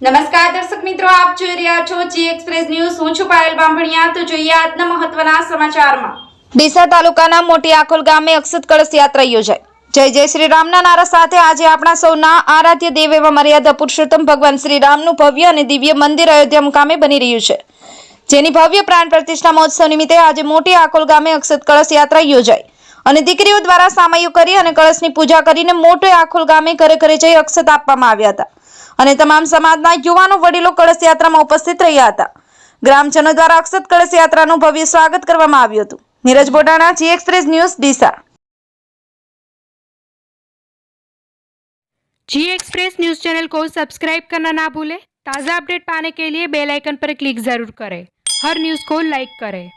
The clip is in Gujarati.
નમસ્કાર દર્શક મિત્રો, આપ જોઈ રહ્યા છો જી એક્સપ્રેસ ન્યૂઝ હું છું પાયલ બામણિયા. તો જોઈએ આજના મહત્વના સમાચારમાં. ડીસા તાલુકાના મોટી આખોલ ગામે અક્ષત કળશ યાત્રા યોજાઈ. જય જય શ્રી રામના નારા સાથે આજે આપણા સૌના આરાધ્ય દેવ એવા મર્યાદા પુરુષોત્તમ ભગવાન શ્રી રામનું ભવ્ય અને દિવ્ય મંદિર અયોધ્યા મુકામે બની રહ્યું છે. જેની ભવ્ય પ્રાણ પ્રતિષ્ઠા મહોત્સવ નિમિત્તે આજે મોટી આકોલ ગામે અક્ષત કળશ યાત્રા યોજાઈ. અને દીકરીઓ દ્વારા સામયો કરી અને કળશની પૂજા કરીને મોટે આખોલ ગામે ઘરે ઘરે જઈ અક્ષત આપવામાં આવ્યા હતા. અને તમામ સમાજના યુવાનો વડીલો કળશ યાત્રામાં ઉપસ્થિત રહ્યા હતા ગ્રામજનો દ્વારા અક્ષત કળશ યાત્રાનું ભવ્ય સ્વાગત કરવામાં આવ્યું હતું Neeraj Botana ji express news Deesa ji express news channel को सब्सक्राइब करना ना भूलें ताज़ा अपडेट पाने के लिए बेल आइकन पर क्लिक ज़रूर करें हर न्यूज़ को लाइक करें